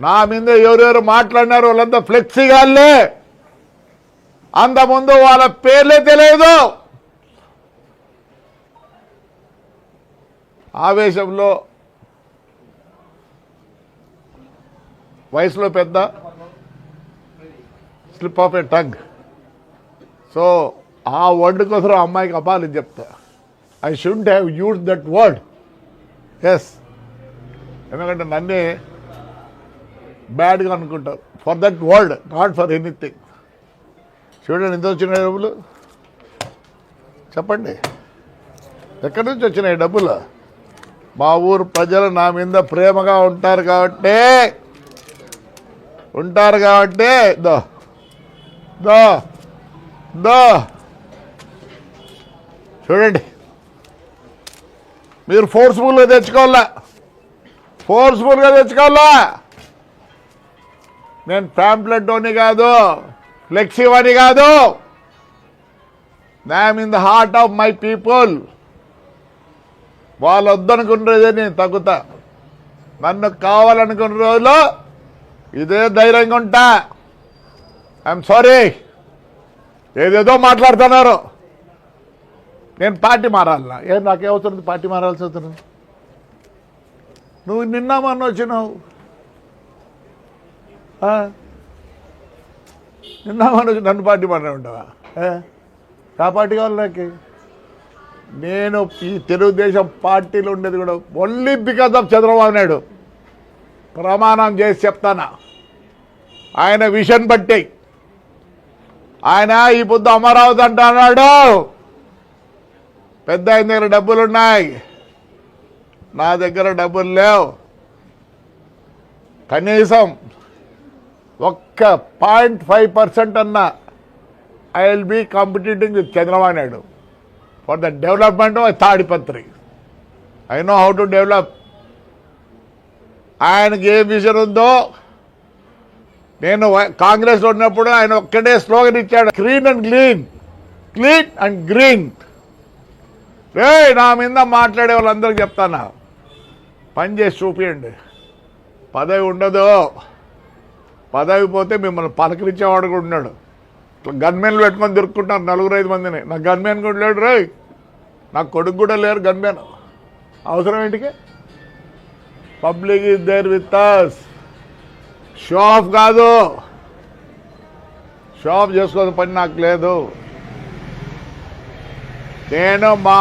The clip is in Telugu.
నా మీద ఎవరెవరు మాట్లాడినారు వాళ్ళంతా ఫ్లెక్సీగాళ్ళే అంతకుముందు వాళ్ళ పేర్లే తెలియదు ఆవేశంలో వయసులో పెద్ద slip of a tongue. So ఆ వర్డ్ కోసం అమ్మాయికి అపాలి చెప్తా. I should have use that word as ఎందుకంటే నన్నే బ్యాడ్గా అనుకుంటారు. For that world not for anything చూడండి ఎంత వచ్చినాయి డబ్బులు? చెప్పండి. ఎక్కడి నుంచి వచ్చినాయి డబ్బులు? మా ఊరు ప్రజలు నా మీద ప్రేమగా ఉంటారు కాబట్టి. ఉంటారు కాబట్టి. దో. దో. దో. చూడండి. మీరు ఫోర్స్ఫుల్గా తెచ్చుకోవాలా? ఫోర్స్ఫుల్గా తెచ్చుకోవాలా? నేను ప్యాంప్లెట్ అని కాదు ఫ్లెక్సీ అని కాదు. I'm in the heart of my people వాళ్ళు వద్దనుకున్నదే నేను తగ్గుతా. నన్ను కావాలనుకున్న రోజులో ఇదే ధైర్యంగా ఉంటా. ఐఎమ్ సారీ ఏదేదో మాట్లాడుతున్నారు. నేను పార్టీ మారాలనా? ఏం నాకేమవుతుంది పార్టీ మారాల్సి అవుతుంది నువ్వు నిన్న మొన్న వచ్చినావు. నిన్న మనకు నన్ను పార్టీ మారా ఉంటావా? ఏ? ఆ పార్టీ కావాలి నాకు? నేను ఈ తెలుగుదేశం పార్టీలో ఉండేది కూడా only because of Chandrababu Naidu. ప్రమాణం చేసి చెప్తానా? ఆయన విషన్ బట్టి. ఆయన ఈ పొద్దు అమరావతి అంటున్నాడు. పెద్ద ఆయన దగ్గర డబ్బులు ఉన్నాయి నా దగ్గర డబ్బులు లేవు. కనీసం ఒక్క పాయింట్ ఫైవ్ పర్సెంట్ అన్న I will be competing with Chandrababu Naidu. For the development of Tadipatri. I know how to develop ఆయనకి ఏ విజన్ ఉందో నేను కాంగ్రెస్లో ఉన్నప్పుడు ఆయన ఒక్కడే స్లోగన్ ఇచ్చాడు clean and clean clean and green రే నా మీద మాట్లాడే వాళ్ళందరికీ చెప్తానా? పని చేసి చూపియండి. పదవి ఉండదు. పదవి పోతే మిమ్మల్ని పలకరించేవాడు కూడా ఉన్నాడు. గన్మెన్లు పెట్టుకొని దొరుకుంటారు నలుగురు ఐదు మందిని. నా గన్మెన్ కూడా లేడు రే నా కొడుకు కూడా లేరు గన్మెన్. అవసరం ఏంటికి? Public is there with us show off కాదు. షో ఆఫ్ చేసుకోని పని నాకు లేదు. నేను మా